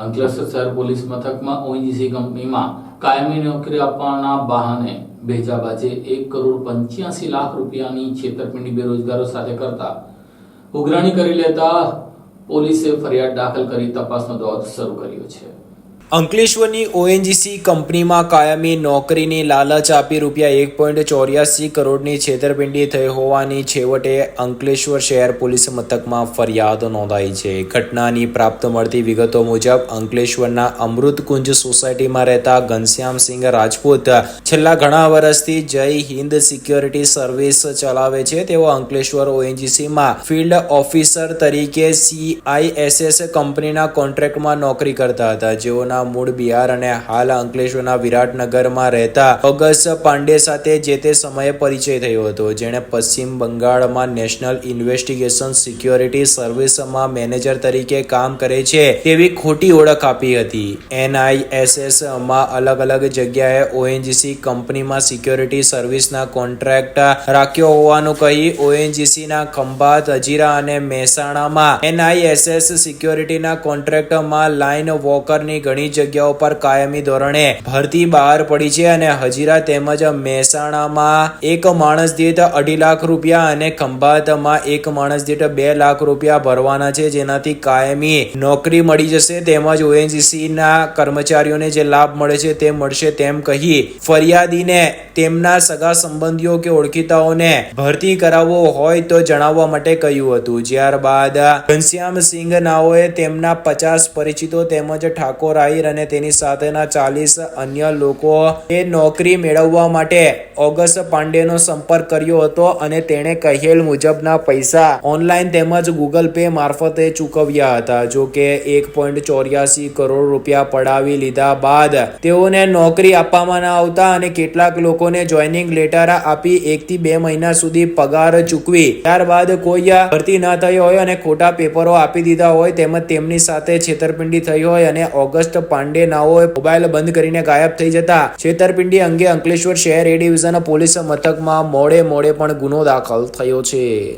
અંકલેશ્વર શહેર પોલીસ મથકમાં ઓએનજીસી કંપનીમાં કાયમી નોકરી આપવાના બહાને ભેજાબાજે એક કરોડ પંચ્યાસી લાખ રૂપિયાની છેતરપિંડી બેરોજગારો સાથે કરતા ઉઘરાણી કરી લેતા પોલીસે ફરિયાદ દાખલ કરી તપાસનો દોર શરૂ કર્યો છે. અંકલેશ્વરની ઓએનજીસી કંપનીમાં કાયમી નોકરીની લાલચ આપી રૂપિયા એક પોઈન્ટ ચોર્યાસી કરોડની છેતરપિંડી થઈ હોવાની છેવટે અંકલેશ્વર શહેર પોલીસ મથકમાં ફરિયાદ નોંધાઈ છે. ઘટનાની પ્રાપ્ત મળતી વિગતો મુજબ, અંકલેશ્વરના અમૃતકુંજ સોસાયટીમાં રહેતા ઘનશ્યામસિંહ રાજપૂત છેલ્લા ઘણા વર્ષથી જય હિન્દ સિક્યોરિટી સર્વિસ ચલાવે છે. તેઓ અંકલેશ્વર ઓએનજીસીમાં ફિલ્ડ ઓફિસર તરીકે સીઆઈએસએસ કંપનીના કોન્ટ્રાક્ટમાં નોકરી કરતા હતા. જેઓના મૂળ બિહાર અને હાલ અંકલેશ્વરના વિરાટનગરમાં રહેતા ઓગસ્ટ પાંડે સાથે જે તે સમયે પરિચય થયો હતો. જેણે પશ્ચિમ બંગાળમાં નેશનલ ઇન્વેસ્ટિગેશન સિક્યોરિટી સર્વિસમાં મેનેજર તરીકે કામ કરે છે તેવી ખોટી ઓળખ આપી હતી. એનઆઈએસએસમાં અલગ અલગ જગ્યાએ ઓએનજીસી કંપનીમાં સિક્યોરિટી સર્વિસના કોન્ટ્રાક્ટ રાખ્યો હોવાનું કહી ઓએનજીસી ના ખંભાત, હજીરા અને મહેસાણામાં એનઆઈએસએસ સિક્યોરિટીના કોન્ટ્રાક્ટમાં લાઇન વોકરની ઘણી જગ્યાઓ પર કાયમી ધોરણે ભરતી બહાર પડી છે અને હજીરા તેમજ મહેસાણામાં એક માણસ દીઠ અઢી લાખ રૂપિયા અને ખંભાતમાં એક માણસ દીઠ બે લાખ રૂપિયા ભરવાના છે. જેનાથી કાયમી નોકરી મળી જશે તેમજ ઓએનજીસી ના કર્મચારીઓને જે લાભ મળે છે તે મળશે તેમ કહી ફરિયાદીને તેમના સગા સંબંધીઓ કે ઓળખીતાઓને ભરતી કરાવવો હોય તો જણાવવા માટે કહ્યું હતું. ત્યારબાદ ઘનશ્યામસિંહ નાઓએ તેમના પચાસ પરિચિતો તેમજ ઠાકોર આહિર અને તેની સાથેના ચાલીસ અન્ય લોકો એ નોકરી મેળવવા માટે ઓગસ્ટ પાંડેનો સંપર્ક કર્યો હતો અને તેણે કહેલ મુજબના પૈસા ઓનલાઈન તેમજ ગૂગલ પે મારફતે ચૂકવ્યા હતા. જો કે એક પોઈન્ટ ચોર્યાસી કરોડ રૂપિયા પડાવી લીધા બાદ તેઓને નોકરી આપવામાં ન આવતા અને કેટલાક લોકોને જોઈનિંગ લેટર આપી એક થી બે મહિના સુધી પગાર ચૂકવી ત્યારબાદ કોઈ ભરતી ન થઈ હોય અને ખોટા પેપરો આપી દીધા હોય તેમજ તેમની સાથે છેતરપિંડી થઈ હોય અને ઓગસ્ટ પાંડે નાઓએ મોબાઈલ બંધ કરીને ગાયબ થઈ જતા. છેતરપિંડી અંગે અંકલેશ્વર શહેર એ ડિવિઝન પોલીસ મથકમાં મોડે મોડે પણ ગુનો દાખલ થયો છે.